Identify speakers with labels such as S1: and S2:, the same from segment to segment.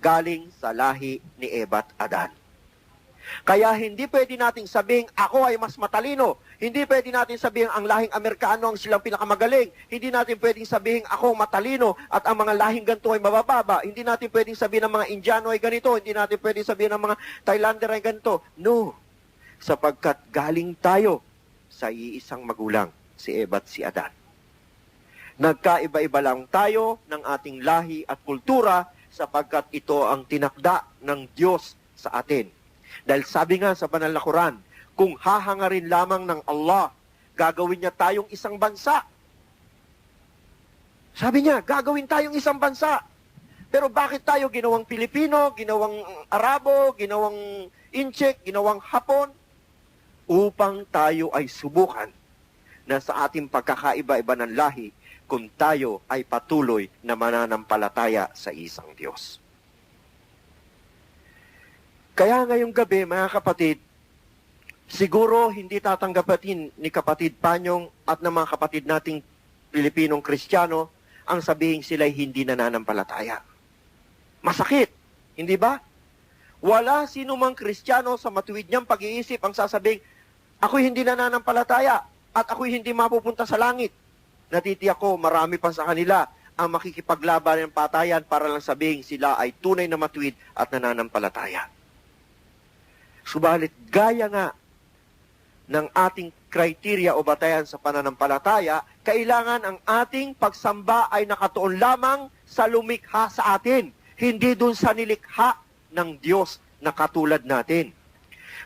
S1: galing sa lahi ni Eva at Adan. Kaya hindi pwede nating sabihin, ako ay mas matalino. Hindi pwede natin sabihin, ang lahing Amerikano ang silang pinakamagaling. Hindi natin pwedeng sabihin, ako matalino at ang mga lahing ganito ay mabababa. Hindi natin pwedeng sabihin ng mga Indiano ay ganito. Hindi natin pwedeng sabihin ng mga Thailander ay ganito. No. Sapagkat galing tayo sa iisang magulang, si Eva at si Adan. Nagkaiba-iba lang tayo ng ating lahi at kultura sapagkat ito ang tinakda ng Diyos sa atin. Dahil sabi nga sa banal na Quran, kung hahangarin lamang ng Allah, gagawin niya tayong isang bansa. Sabi niya, gagawin tayong isang bansa. Pero bakit tayo ginawang Pilipino, ginawang Arabo, ginawang Incheck, ginawang Hapon? Upang tayo ay subukan na sa ating pagkakaiba-iba ng lahi, kung tayo ay patuloy na mananampalataya sa isang Diyos. Kaya ngayong gabi, mga kapatid, siguro hindi tatanggapin ni kapatid Panyong at ng mga kapatid nating Pilipinong Kristiyano ang sabihin sila'y hindi nananampalataya. Masakit, hindi ba? Wala sino mang Kristiyano sa matuwid niyang pag-iisip ang sasabing, ako'y hindi nananampalataya at ako'y hindi mapupunta sa langit. Natitiyak ko, marami pa sa kanila ang makikipaglaban ng patayan para lang sabihin sila ay tunay na matuwid at nananampalataya. Subalit, gaya nga ng ating kriteria o batayan sa pananampalataya, kailangan ang ating pagsamba ay nakatuon lamang sa lumikha sa atin, hindi dun sa nilikha ng Diyos na katulad natin.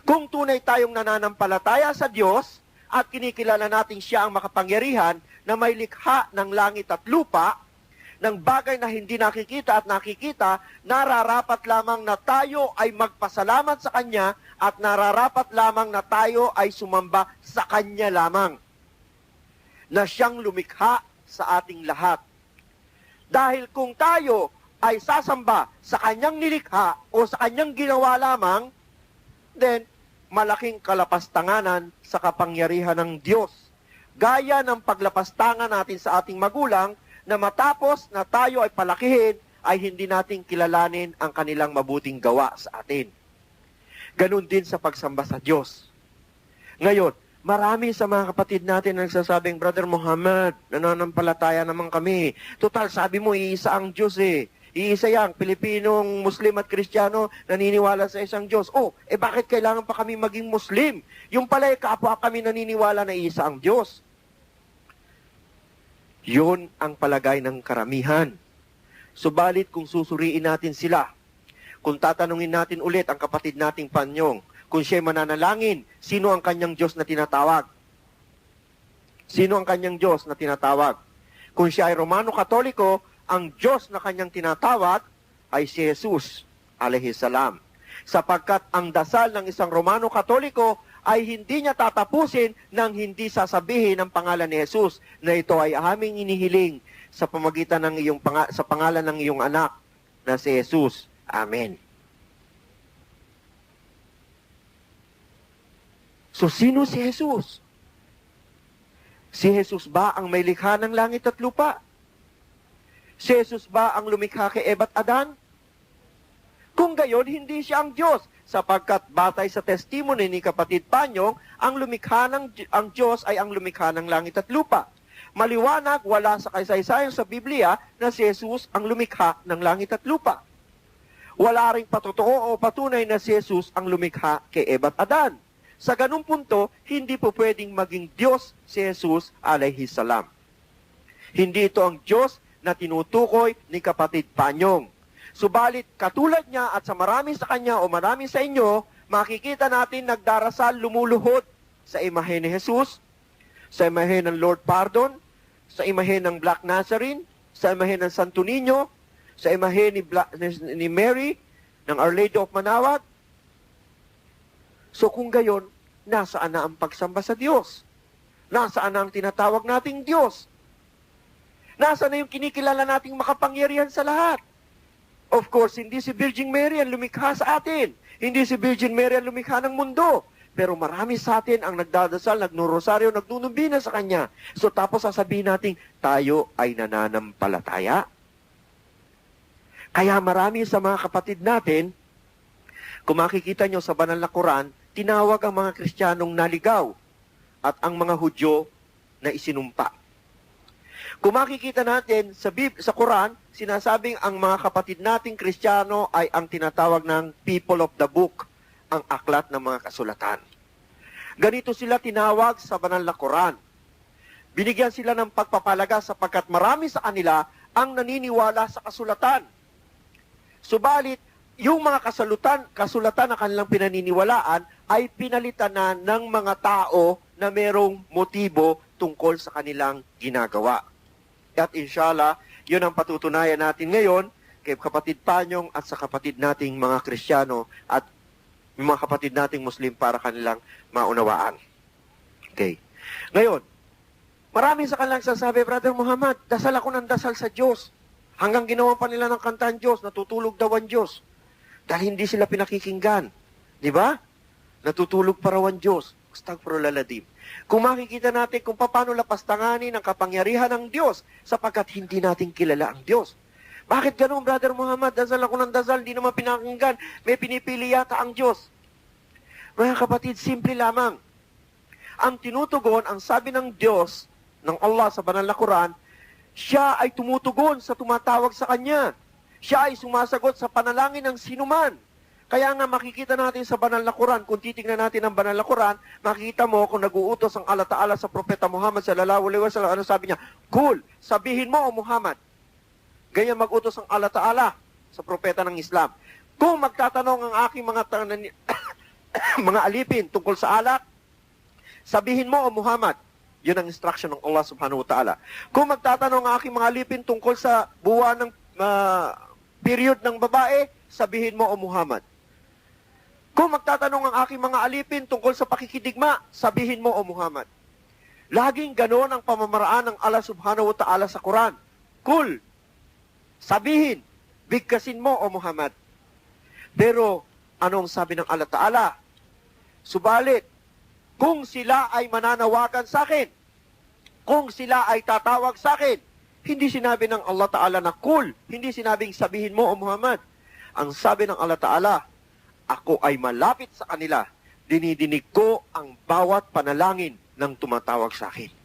S1: Kung tunay tayong nananampalataya sa Diyos at kinikilala natin siya ang makapangyarihan na may likha ng langit at lupa, ng bagay na hindi nakikita at nakikita, nararapat lamang na tayo ay magpasalamat sa Kanya at nararapat lamang na tayo ay sumamba sa Kanya lamang. Na siyang lumikha sa ating lahat. Dahil kung tayo ay sasamba sa Kanyang nilikha o sa Kanyang ginawa lamang, then malaking kalapastanganan sa kapangyarihan ng Diyos. Gaya ng paglapastangan natin sa ating magulang na matapos na tayo ay palakihin, ay hindi natin kilalanin ang kanilang mabuting gawa sa atin. Ganon din sa pagsamba sa Diyos. Ngayon, marami sa mga kapatid natin ang nagsasabing, Brother Muhammad, nananampalataya naman kami. Total, sabi mo, iisa ang Diyos eh. Iisa yang Pilipinong Muslim at Kristiyano naniniwala sa isang Diyos. Oh, eh bakit kailangan pa kami maging Muslim? Yung pala, eh, kapwa kami naniniwala na iisa ang Diyos. Yun ang palagay ng karamihan. Subalit kung susuriin natin sila, kung tatanungin natin ulit ang kapatid nating Panyong, kung siya'y mananalangin, sino ang kanyang Diyos na tinatawag? Sino ang kanyang Diyos na tinatawag? Kung siya ay Romano Katoliko, ang Diyos na kanyang tinatawag ay si Jesus, salam. Sapagkat ang dasal ng isang Romano Katoliko ay hindi niya tatapusin nang hindi sasabihin ang pangalan ni Jesus na ito ay aming inihiling sa pamagitan ng iyong panga- sa pangalan ng iyong anak na si Jesus. Amen. So sino si Jesus? Si Jesus ba ang may likha ng langit at lupa? Si Jesus ba ang lumikha kay Eva at Adan? Kung gayon, hindi siya ang Diyos sapagkat batay sa testimony ni kapatid Panyong, ang lumikha ng ang Diyos ay ang lumikha ng langit at lupa. Maliwanag, wala sa kaysaysayan sa Biblia na si Jesus ang lumikha ng langit at lupa. Wala ring patotoo o patunay na si Jesus ang lumikha kay Eva at Adan. Sa ganung punto, hindi po pwedeng maging Diyos si Jesus alayhi salam. Hindi ito ang Diyos na tinutukoy ni kapatid Panyong. Subalit katulad niya at sa marami sa kanya o marami sa inyo, makikita natin nagdarasal lumuluhod sa imahe ni Jesus, sa imahe ng Lord Pardon, sa imahe ng Black Nazarene, sa imahe ng Santo Niño, sa imahe ni, Bla- ni Mary, ng Our Lady of Manawag. So kung gayon, nasaan na ang pagsamba sa Diyos? Nasaan na ang tinatawag nating Diyos? Nasaan na yung kinikilala nating makapangyarihan sa lahat? Of course, hindi si Virgin Mary ang lumikha sa atin. Hindi si Virgin Mary ang lumikha ng mundo. Pero marami sa atin ang nagdadasal, nagnurosaryo, nagnunumbina sa Kanya. So tapos sasabihin natin, tayo ay nananampalataya. Kaya marami sa mga kapatid natin, kung makikita nyo sa banal na Quran, tinawag ang mga Kristiyanong naligaw at ang mga Hudyo na isinumpa. Kung makikita natin sa, Bib- sa Quran, sinasabing ang mga kapatid nating Kristiyano ay ang tinatawag ng people of the book, ang aklat ng mga kasulatan. Ganito sila tinawag sa banal na Quran. Binigyan sila ng pagpapalaga sapagkat marami sa kanila ang naniniwala sa kasulatan. Subalit, yung mga kasalutan, kasulatan na kanilang pinaniniwalaan ay pinalitan na ng mga tao na merong motibo tungkol sa kanilang ginagawa. At inshallah, yun ang patutunayan natin ngayon kay kapatid Panyong at sa kapatid nating mga Kristiyano at mga kapatid nating Muslim para kanilang maunawaan. Okay. Ngayon, marami sa kanilang sasabi, Brother Muhammad, dasal ako ng dasal sa Diyos. Hanggang ginawa pa nila ng kanta ang Diyos, natutulog daw ang Diyos. Dahil hindi sila pinakikinggan. Di ba? Natutulog pa raw ang Diyos. Astagfirullahaladzim. Kung makikita natin kung paano lapastanganin ang kapangyarihan ng Diyos sapagkat hindi natin kilala ang Diyos. Bakit ganun, Brother Muhammad? Dasal ako ng dasal, di naman pinakinggan. May pinipili yata ang Diyos. Mga kapatid, simple lamang. Ang tinutugon, ang sabi ng Diyos, ng Allah sa banal na Quran, siya ay tumutugon sa tumatawag sa Kanya. Siya ay sumasagot sa panalangin ng sinuman. Kaya nga makikita natin sa banal na Quran, kung titingnan natin ang banal na Quran, makikita mo kung nag-uutos ang Allah Ta'ala sa Propeta Muhammad sallallahu alaihi wasallam, ano sabi niya? Cool, sabihin mo o Muhammad. Ganyan mag-utos ang Allah Ta'ala sa Propeta ng Islam. Kung magtatanong ang aking mga mga alipin tungkol sa alak, sabihin mo o Muhammad. Yun ang instruction ng Allah subhanahu wa ta'ala. Kung magtatanong ang aking mga alipin tungkol sa buwan ng ah, period ng babae, sabihin mo o Muhammad. Kung magtatanong ang aking mga alipin tungkol sa pakikidigma, sabihin mo o Muhammad. Laging ganoon ang pamamaraan ng Allah subhanahu wa ta'ala sa Quran. Kul, sabihin, bigkasin mo o Muhammad. Pero, anong sabi ng Allah Ta'ala? Subalit, kung sila ay mananawagan sa akin, kung sila ay tatawag sa akin, hindi sinabi ng Allah Ta'ala na kul, hindi sinabing sabihin mo o Muhammad. Ang sabi ng Allah Ta'ala, ako ay malapit sa kanila, dinidinig ko ang bawat panalangin ng tumatawag sa akin.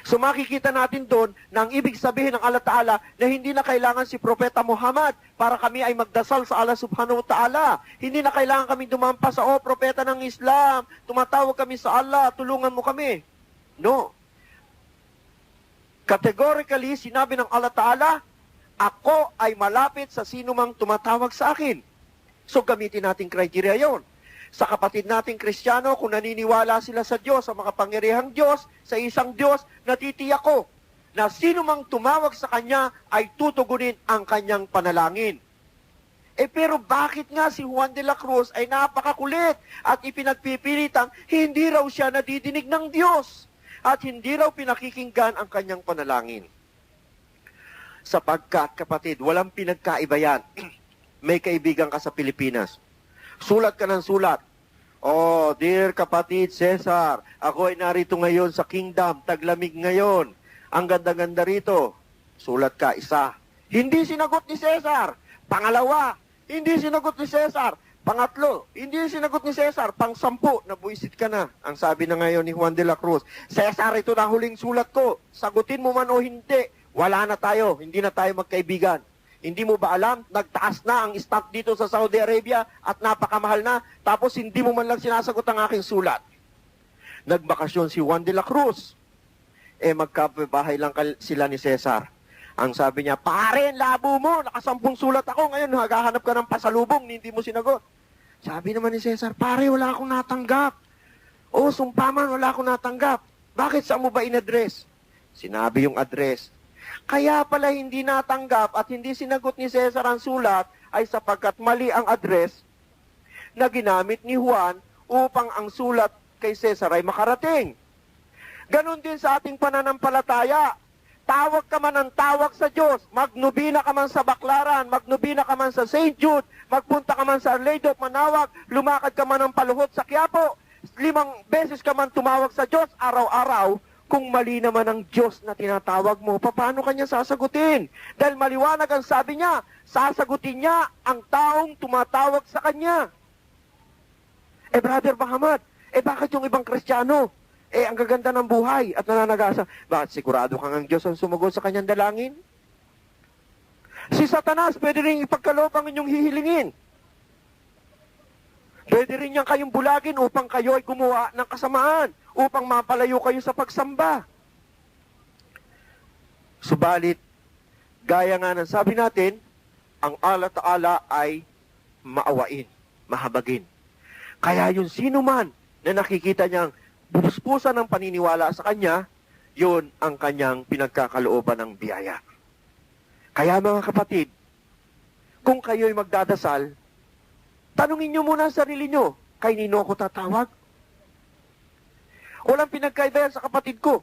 S1: So makikita natin doon na ang ibig sabihin ng Allah Ta'ala na hindi na kailangan si Propeta Muhammad para kami ay magdasal sa Allah Subhanahu wa Ta'ala. Hindi na kailangan kami dumampas sa, oh, Propeta ng Islam, tumatawag kami sa Allah, tulungan mo kami. No. Categorically, sinabi ng Allah Ta'ala, ako ay malapit sa sino mang tumatawag sa akin. So gamitin natin criteria yon. Sa kapatid nating Kristiyano, kung naniniwala sila sa Diyos, sa makapangyarihang Diyos, sa isang Diyos, natitiyak ko na sino mang tumawag sa Kanya ay tutugunin ang Kanyang panalangin. Eh pero bakit nga si Juan de la Cruz ay napakakulit at ipinagpipilitang hindi raw siya nadidinig ng Diyos at hindi raw pinakikinggan ang kanyang panalangin? Sapagkat, kapatid, walang pinagkaiba yan. May kaibigan ka sa Pilipinas. Sulat ka ng sulat. Oh, dear kapatid Cesar, ako ay narito ngayon sa kingdom, taglamig ngayon. Ang ganda-ganda rito. Sulat ka, isa. Hindi sinagot ni Cesar. Pangalawa, hindi sinagot ni Cesar. Pangatlo, hindi sinagot ni Cesar. Pang-sampu, nabuisit ka na. Ang sabi na ngayon ni Juan de la Cruz, Cesar, ito na huling sulat ko. Sagutin mo man o hindi, wala na tayo. Hindi na tayo magkaibigan. Hindi mo ba alam, nagtaas na ang stock dito sa Saudi Arabia at napakamahal na, tapos hindi mo man lang sinasagot ang aking sulat. Nagbakasyon si Juan de la Cruz. Eh, magkabahay lang sila ni Cesar. Ang sabi niya, pare, labo mo, nakasampung sulat ako, ngayon naghahanap ka ng pasalubong, hindi mo sinagot. Sabi naman ni Cesar, pare, wala akong natanggap. O, sumpaman, wala akong natanggap. Bakit saan mo ba in-address? Sinabi yung address. Kaya pala hindi natanggap at hindi sinagot ni Cesar ang sulat ay sapagkat mali ang address na ginamit ni Juan upang ang sulat kay Cesar ay makarating. Ganon din sa ating pananampalataya. Tawag ka man ng tawag sa Diyos, magnubina ka man sa Baklaran, magnubina ka man sa St. Jude, magpunta ka man sa Arledo, manawag, lumakad ka man ng paluhot sa Quiapo, limang beses ka man tumawag sa Diyos araw-araw, Kung mali naman ang Diyos na tinatawag mo, paano kanya sasagutin? Dahil maliwanag ang sabi niya, sasagutin niya ang taong tumatawag sa kanya. Eh, Brother Bahamat, eh bakit yung ibang kristyano? Eh, ang gaganda ng buhay at nananagasa. Bakit sigurado kang ang Diyos ang sumugot sa kanyang dalangin? Si Satanas, pwede rin ipagkaloob ang inyong hihilingin. Pwede rin niyang kayong bulagin upang kayo ay gumawa ng kasamaan, upang mapalayo kayo sa pagsamba. Subalit, gaya nga ng sabi natin, ang ala taala ay maawain, mahabagin. Kaya yung sino man na nakikita niyang bubuspusan ng paniniwala sa kanya, yun ang kanyang pinagkakalooban ng biyaya. Kaya mga kapatid, kung kayo'y magdadasal, tanungin niyo muna ang sarili niyo, kay nino ako tatawag? Walang pinagkaiba yan sa kapatid ko.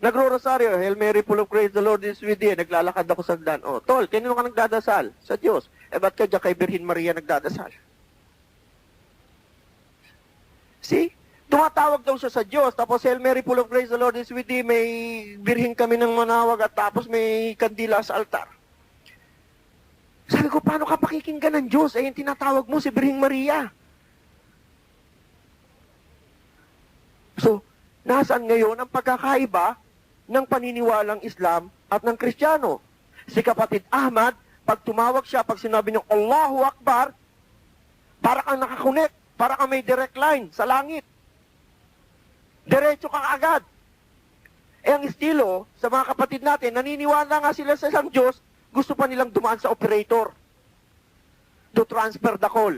S1: Nagro-rosaryo, Hail Mary, full of grace, the Lord is with thee. Naglalakad ako sa dan. Oh, tol, kanino ka nagdadasal? Sa Diyos. Eh, ba't ka dyan kay Birhin Maria nagdadasal? See? Tumatawag daw siya sa Diyos, tapos Hail Mary, full of grace, the Lord is with thee. May birhin kami ng manawag at tapos may kandila sa altar. Sabi ko, paano ka pakikinggan ng Diyos? Eh, yung tinatawag mo si Birhing Maria. So, nasaan ngayon ang pagkakaiba ng paniniwalang Islam at ng Kristiyano? Si kapatid Ahmad, pag tumawag siya, pag sinabi niyo, Allahu Akbar, para kang nakakunik, para kang may direct line sa langit. Diretso ka agad. Eh ang estilo sa mga kapatid natin, naniniwala nga sila sa isang Diyos, gusto pa nilang dumaan sa operator to transfer the call.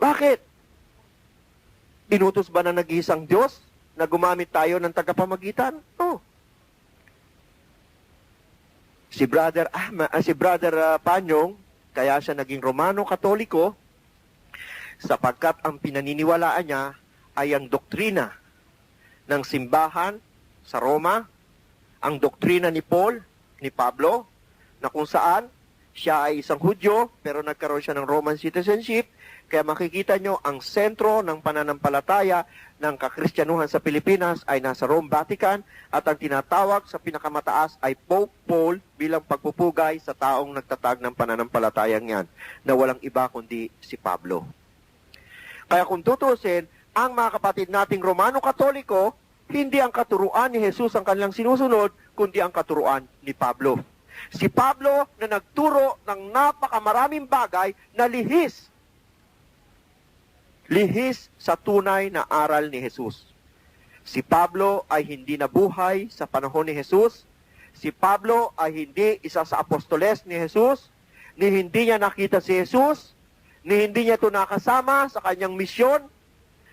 S1: Bakit? Inutos ba na nag-iisang Diyos na gumamit tayo ng tagapamagitan? No. Si Brother Ahma, ah, si Brother ah, Panyong, kaya siya naging Romano Katoliko sapagkat ang pinaniniwalaan niya ay ang doktrina ng simbahan sa Roma, ang doktrina ni Paul, ni Pablo, na kung saan siya ay isang Hudyo pero nagkaroon siya ng Roman citizenship. Kaya makikita nyo, ang sentro ng pananampalataya ng kakristyanuhan sa Pilipinas ay nasa Rome, Vatican at ang tinatawag sa pinakamataas ay Pope Paul bilang pagpupugay sa taong nagtatag ng pananampalatayang yan na walang iba kundi si Pablo. Kaya kung tutusin, ang mga kapatid nating Romano Katoliko, hindi ang katuruan ni Jesus ang kanilang sinusunod, kundi ang katuruan ni Pablo. Si Pablo na nagturo ng napakamaraming bagay na lihis. Lihis sa tunay na aral ni Jesus. Si Pablo ay hindi nabuhay sa panahon ni Jesus. Si Pablo ay hindi isa sa apostoles ni Jesus. Ni hindi niya nakita si Jesus. Ni hindi niya ito nakasama sa kanyang misyon.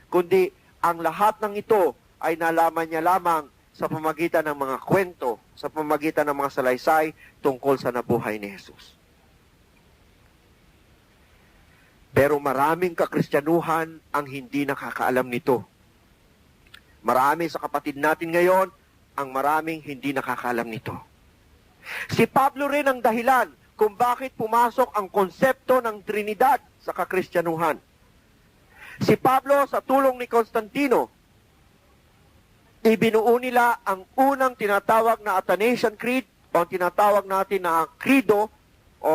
S1: Kundi ang lahat ng ito ay nalaman niya lamang sa pamagitan ng mga kwento, sa pamagitan ng mga salaysay tungkol sa nabuhay ni Jesus. Pero maraming kakristyanuhan ang hindi nakakaalam nito. Marami sa kapatid natin ngayon ang maraming hindi nakakaalam nito. Si Pablo rin ang dahilan kung bakit pumasok ang konsepto ng Trinidad sa kakristyanuhan. Si Pablo sa tulong ni Constantino, ibinuo nila ang unang tinatawag na Athanasian Creed o ang tinatawag natin na Credo o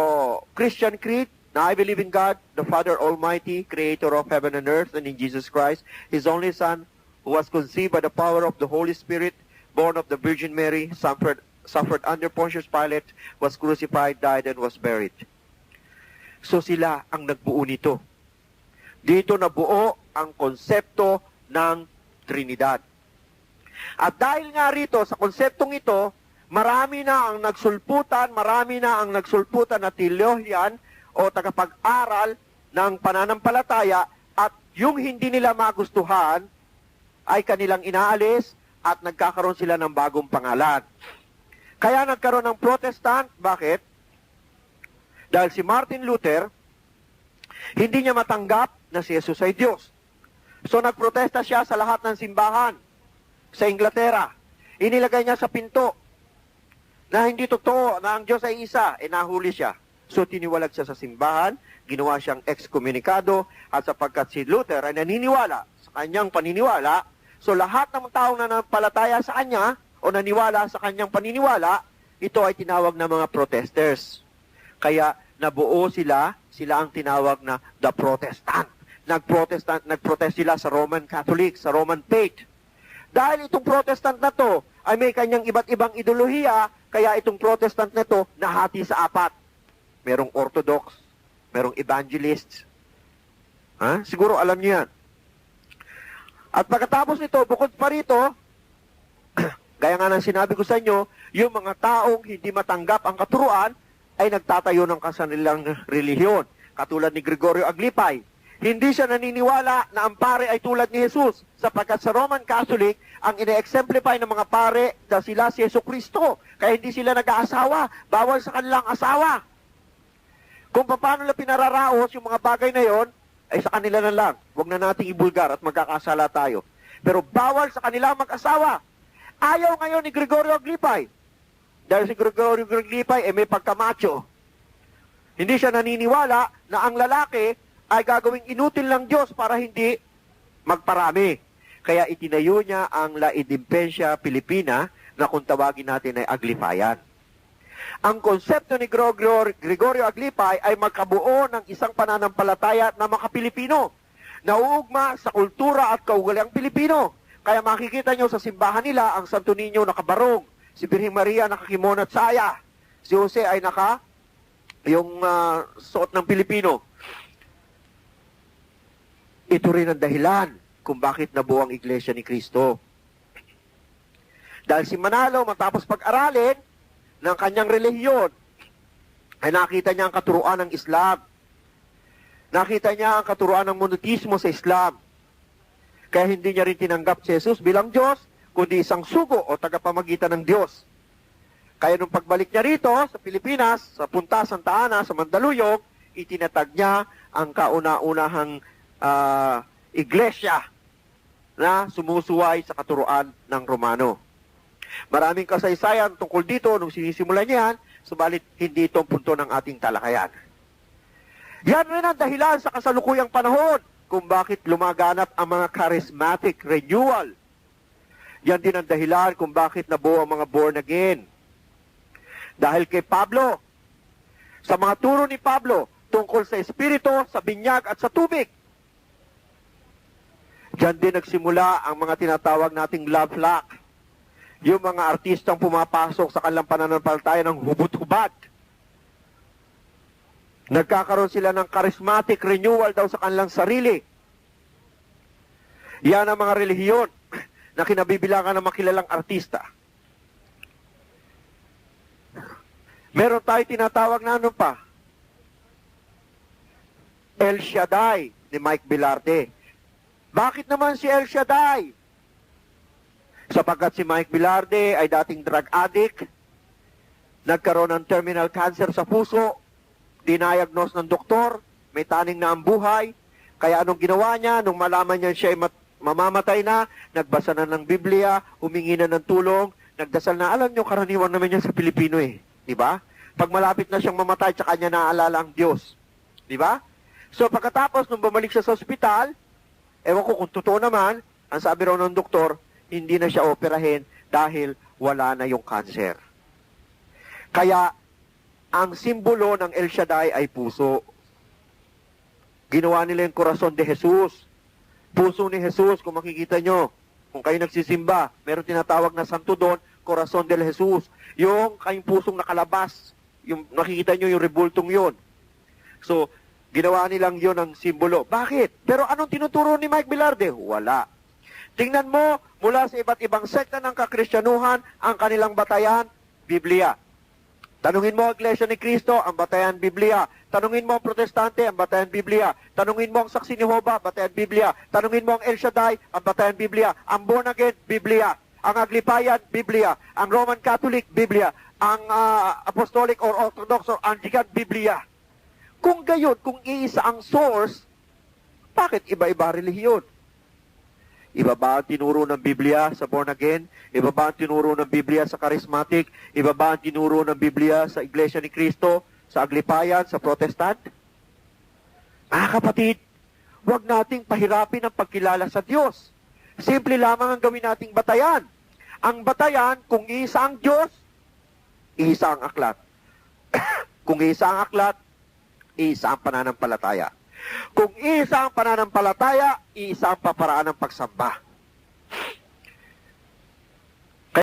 S1: Christian Creed na I believe in God, the Father Almighty, creator of heaven and earth, and in Jesus Christ, His only Son, who was conceived by the power of the Holy Spirit, born of the Virgin Mary, suffered, suffered under Pontius Pilate, was crucified, died, and was buried. So sila ang nagbuo nito. Dito nabuo ang konsepto ng Trinidad. At dahil nga rito, sa konseptong ito, marami na ang nagsulputan, marami na ang nagsulputan na teolohian o tagapag-aral ng pananampalataya at yung hindi nila magustuhan ay kanilang inaalis at nagkakaroon sila ng bagong pangalan. Kaya nagkaroon ng protestant, bakit? Dahil si Martin Luther, hindi niya matanggap na si Jesus ay Diyos. So nagprotesta siya sa lahat ng simbahan sa Inglaterra. Inilagay niya sa pinto na hindi totoo na ang Diyos ay isa, e nahuli siya. So tiniwalag siya sa simbahan, ginawa siyang excommunicado, at sapagkat si Luther ay naniniwala sa kanyang paniniwala, So lahat ng taong nanampalataya sa kanya o naniwala sa kanyang paniniwala, ito ay tinawag na mga protesters. Kaya nabuo sila, sila ang tinawag na the Protestant. Nagprotestant, nagprotest sila sa Roman Catholic, sa Roman Faith. Dahil itong Protestant na to ay may kanyang iba't ibang ideolohiya, kaya itong Protestant na to nahati sa apat. Merong Orthodox, merong Evangelists. Ha? Siguro alam niyo yan. At pagkatapos nito, bukod pa rito, gaya nga ng sinabi ko sa inyo, yung mga taong hindi matanggap ang katuruan ay nagtatayo ng kasanilang relihiyon. Katulad ni Gregorio Aglipay. Hindi siya naniniwala na ang pare ay tulad ni Jesus sapagkat sa Roman Catholic, ang ine-exemplify ng mga pare na sila si Yeso Kristo. Kaya hindi sila nag-aasawa. Bawal sa kanilang asawa. Kung paano nila pinararaos yung mga bagay na yon, ay sa kanila na lang. Huwag na nating ibulgar at magkakasala tayo. Pero bawal sa kanila mag-asawa. Ayaw ngayon ni Gregorio Aglipay. Dahil si Gregorio Aglipay ay may pagkamacho. Hindi siya naniniwala na ang lalaki ay gagawing inutil ng Diyos para hindi magparami. Kaya itinayo niya ang La Idimpensia Pilipina na kung tawagin natin ay Aglipayan. Ang konsepto ni Gregorio, Aglipay ay magkabuo ng isang pananampalataya na mga Pilipino na uugma sa kultura at kaugaliang Pilipino. Kaya makikita nyo sa simbahan nila ang Santo Niño nakabarong, si Birheng Maria nakakimon at saya, si Jose ay naka yung ah, suot ng Pilipino. Ito rin ang dahilan kung bakit nabuo ang Iglesia ni Kristo. Dahil si Manalo matapos pag-aralin ng kanyang relihiyon, ay nakita niya ang katuruan ng Islam. Nakita niya ang katuruan ng monotismo sa Islam. Kaya hindi niya rin tinanggap si Jesus bilang Diyos, kundi isang sugo o tagapamagitan ng Diyos. Kaya nung pagbalik niya rito sa Pilipinas, sa Punta Santa Ana, sa Mandaluyong, itinatag niya ang kauna-unahang ah, iglesia na sumusuway sa katuruan ng Romano. Maraming kasaysayan tungkol dito nung sinisimulan niya yan, subalit hindi ito ang punto ng ating talakayan. Yan rin ang dahilan sa kasalukuyang panahon kung bakit lumaganap ang mga charismatic renewal. Yan din ang dahilan kung bakit nabuo ang mga born again. Dahil kay Pablo, sa mga turo ni Pablo tungkol sa Espiritu, sa binyag at sa tubig. Diyan din nagsimula ang mga tinatawag nating love lock. Yung mga artistang pumapasok sa kanilang pananampalataya ng hubot-hubad. Nagkakaroon sila ng charismatic renewal daw sa kanilang sarili. Yan ang mga relihiyon na kinabibilangan ng makilalang artista. Meron tayo tinatawag na ano pa? El Shaddai ni Mike Bilarte. Bakit naman si El Shaddai? Sapagkat si Mike Bilarde ay dating drug addict, nagkaroon ng terminal cancer sa puso, dinayagnos ng doktor, may taning na ang buhay, kaya anong ginawa niya, nung malaman niya siya ay mat- mamamatay na, nagbasa na ng Biblia, humingi na ng tulong, nagdasal na, alam niyo, karaniwan naman yan sa Pilipino eh, di ba? Pag malapit na siyang mamatay, tsaka niya naaalala ang Diyos. Di ba? So pagkatapos, nung bumalik siya sa ospital, ewan ko kung totoo naman, ang sabi raw ng doktor, hindi na siya operahin dahil wala na yung cancer. Kaya, ang simbolo ng El Shaddai ay puso. Ginawa nila yung corazon de Jesus. Puso ni Jesus, kung makikita nyo, kung kayo nagsisimba, meron tinatawag na santo doon, corazon de Jesus. Yung kayong pusong nakalabas, yung nakikita nyo yung rebultong yon. So, ginawa nilang yon ang simbolo. Bakit? Pero anong tinuturo ni Mike Bilarde? Wala. Tingnan mo, mula sa iba't ibang sekta ng kakristyanuhan, ang kanilang batayan, Biblia. Tanungin mo ang Iglesia ni Cristo, ang batayan Biblia. Tanungin mo ang Protestante, ang batayan Biblia. Tanungin mo ang Saksi ni Jehovah, batayan Biblia. Tanungin mo ang El Shaddai, ang batayan Biblia. Ang Born Again, Biblia. Ang Aglipayan, Biblia. Ang Roman Catholic, Biblia. Ang ah, Apostolic or Orthodox or Anglican, Biblia. Kung gayon, kung iisa ang source, bakit iba-iba relihiyon? Iba ba ang tinuro ng Biblia sa born again? Iba ba ang tinuro ng Biblia sa charismatic? Iba ba ang tinuro ng Biblia sa Iglesia ni Cristo? Sa Aglipayan? Sa Protestant? Ah, kapatid, huwag nating pahirapin ang pagkilala sa Diyos. Simple lamang ang gawin nating batayan. Ang batayan, kung isa ang Diyos, isa ang aklat. kung isa ang aklat, isa ang pananampalataya. Kung isa ang pananampalataya, isa ang paparaan ng pagsamba.